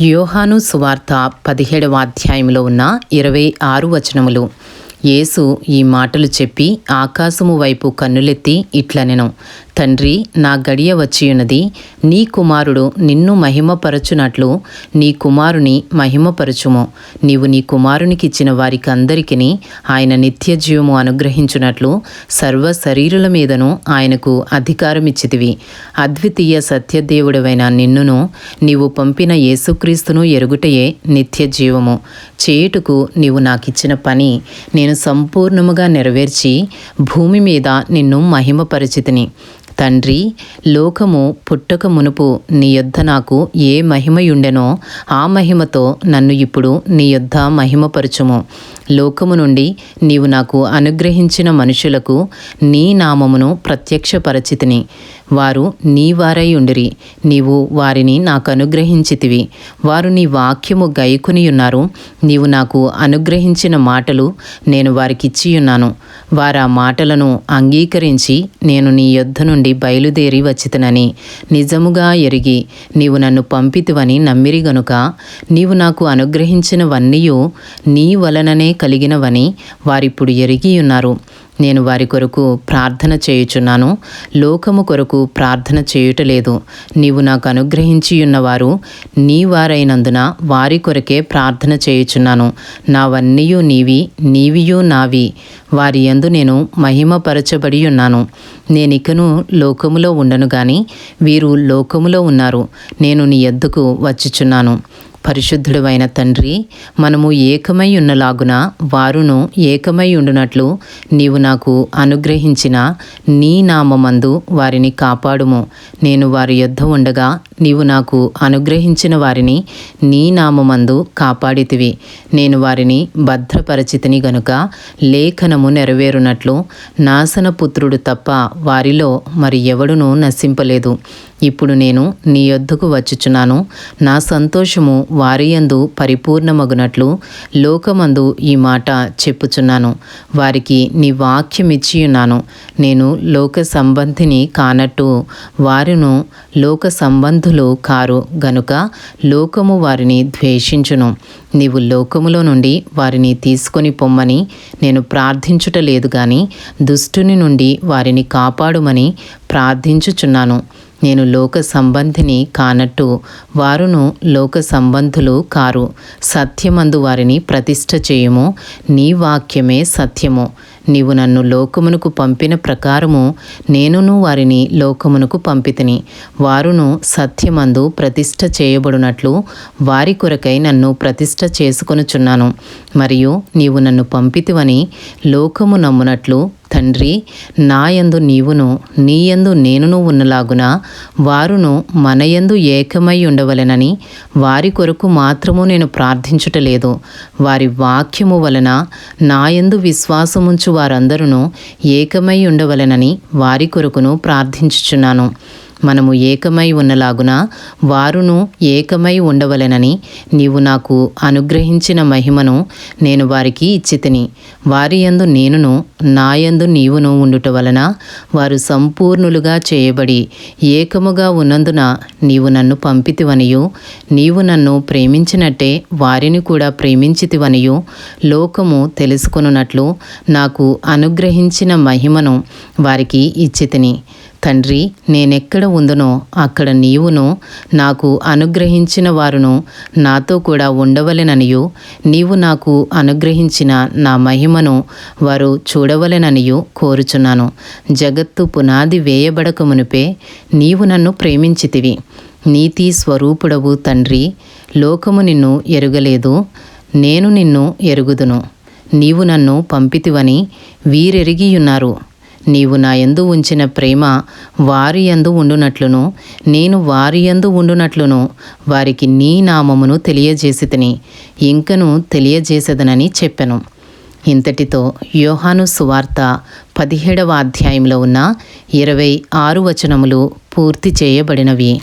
యోహాను సువార్త పదిహేడవ అధ్యాయంలో ఉన్న ఇరవై ఆరు వచనములు. యేసు ఈ మాటలు చెప్పి ఆకాశము వైపు కన్నులెత్తి ఇట్లనెను తండ్రి నా గడియ వచ్చియున్నది నీ కుమారుడు నిన్ను మహిమపరచునట్లు నీ కుమారుని మహిమపరచుము. నీవు నీ కుమారునికిచ్చిన వారికి అందరికీ ఆయన నిత్య జీవము అనుగ్రహించున్నట్లు సర్వ శరీరుల మీదను ఆయనకు అధికారమిచ్చితివి. అద్వితీయ సత్యదేవుడవైన నిన్నును నీవు పంపిన యేసుక్రీస్తును ఎరుగుటయే నిత్య జీవము చేయుటకు నీవు నాకిచ్చిన పని నేను సంపూర్ణముగా నెరవేర్చి భూమి మీద నిన్ను మహిమపరిచితిని. తండ్రి లోకము పుట్టక మునుపు నీ యొద్ద నాకు ఏ మహిమయుండెనో ఆ మహిమతో నన్ను ఇప్పుడు నీ యొద్ద మహిమపరచుము. లోకము నుండి నీవు నాకు అనుగ్రహించిన మనుషులకు నీ నామమును ప్రత్యక్షపరచితిని. వారు నీ వారై ఉండిరి. నీవు వారిని నాకు అనుగ్రహించితివి. వారు నీ వాక్యము గైకునియున్నారు. నీవు నాకు అనుగ్రహించిన మాటలు నేను వారికిచ్చియున్నాను. వారు ఆ మాటలను అంగీకరించి నేను నీ యొద్ధ నుండి బయలుదేరి వచ్చితనని. నిజముగా ఎరిగి నీవు నన్ను పంపితివని నమ్మిరి గనుక నీవు నాకు అనుగ్రహించినవన్నీయు నీ వలననే కలిగినవని వారిప్పుడు ఎరిగి ఉన్నారు నేను వారి కొరకు ప్రార్థన చేయుచున్నాను. లోకము కొరకు ప్రార్థన చేయుటలేదు. నీవు నాకు అనుగ్రహించి ఉన్నవారు నీ వారైనందున వారి కొరకే ప్రార్థన చేయుచున్నాను. నావన్నీయు నీవి నీవియు నావి. వారి యందు నేను మహిమపరచబడి ఉన్నాను నేనికను లోకములో ఉండను గాని వీరు లోకములో ఉన్నారు. నేను నీ ఎద్దుకు వచ్చుచున్నాను. పరిశుద్ధుడైన తండ్రి మనము ఏకమై ఉన్నలాగున వారును ఏకమై ఉండునట్లు నీవు నాకు అనుగ్రహించిన నీ నామందు వారిని కాపాడుము. నేను వారి యొద్ద ఉండగా నీవు నాకు అనుగ్రహించిన వారిని నీ నామందు కాపాడితివి. నేను వారిని భద్రపరచితిని గనుక లేఖనము నెరవేరునట్లు నాశనపుత్రుడు తప్ప వారిలో మరి ఎవడునూ నశింపలేదు. ఇప్పుడు నేను నీ యొద్దకు వచ్చుచున్నాను. నా సంతోషము వారియందు పరిపూర్ణమగునట్లు లోకమందు ఈ మాట చెప్పుచున్నాను. వారికి నీ వాక్యం ఇచ్చియున్నాను నేను లోక సంబంధిని కానట్టు వారును లోక సంబంధులు కారు గనుక లోకము వారిని ద్వేషించును. నీవు లోకములో నుండి వారిని తీసుకొని పొమ్మని నేను ప్రార్థించుట లేదు గాని దుష్టుని నుండి వారిని కాపాడుమని ప్రార్థించుచున్నాను. నేను లోక సంబంధిని కానట్టు వారును లోక సంబంధులు కారు. సత్యమందు వారిని ప్రతిష్ట చేయుము. నీ వాక్యమే సత్యము. నీవు నన్ను లోకమునకు పంపిన ప్రకారము నేనును వారిని లోకమునకు పంపితిని. వారును సత్యమందు ప్రతిష్ట చేయబడినట్లు వారి కొరకై నన్ను ప్రతిష్ట చేసుకొనుచున్నాను. మరియు నీవు నన్ను పంపితివని లోకము నమ్మునట్లు తండ్రి నాయందు నీవును నీయందు నేనును ఉన్నలాగున వారును మనయందు ఏకమై ఉండవలెనని వారి కొరకు మాత్రము నేను ప్రార్థించుటలేదు వారి వాక్యము వలన నాయందు విశ్వాసముంచు వారందరూ ఏకమై ఉండవలెనని వారి కొరకును ప్రార్థించుచున్నాను. మనము ఏకమై ఉన్నలాగున వారును ఏకమై ఉండవలెనని నీవు నాకు అనుగ్రహించిన మహిమను నేను వారికి ఇచ్చితిని. వారి యందు నేనును నాయందు నీవును ఉండుట వలన వారు సంపూర్ణులుగా చేయబడి ఏకముగా ఉన్నందున నీవు నన్ను పంపితివనియు. నీవు నన్ను ప్రేమించినట్టే వారిని కూడా ప్రేమించితివనియు. లోకము తెలుసుకొనున్నట్లు నాకు అనుగ్రహించిన మహిమను వారికి ఇచ్చితిని. తండ్రి నేనెక్కడ ఉందనో అక్కడ నీవును నాకు అనుగ్రహించిన వారును నాతో కూడా ఉండవలెననియు. నీవు నాకు అనుగ్రహించిన నా మహిమను వారు చూడవలెననియు కోరుచున్నాను. జగత్తు పునాది వేయబడక మునిపే నీవు నన్ను ప్రేమించితివి. నీతి స్వరూపుడవు తండ్రి లోకము నిన్ను ఎరుగలేదు నేను నిన్ను ఎరుగుదును. నీవు నన్ను పంపితివని వీరెరిగియున్నారు. నీవు నా యందు ఉంచిన ప్రేమ వారి యందు ఉండునట్లును నేను వారి యందు ఉండునట్లును వారికి నీ నామమును తెలియజేసితిని ఇంకను తెలియజేసేదనని చెప్పెను. ఇంతటితో యోహాను సువార్త పదిహేడవ అధ్యాయంలో ఉన్న ఇరవై ఆరు వచనములు పూర్తి చేయబడినవి.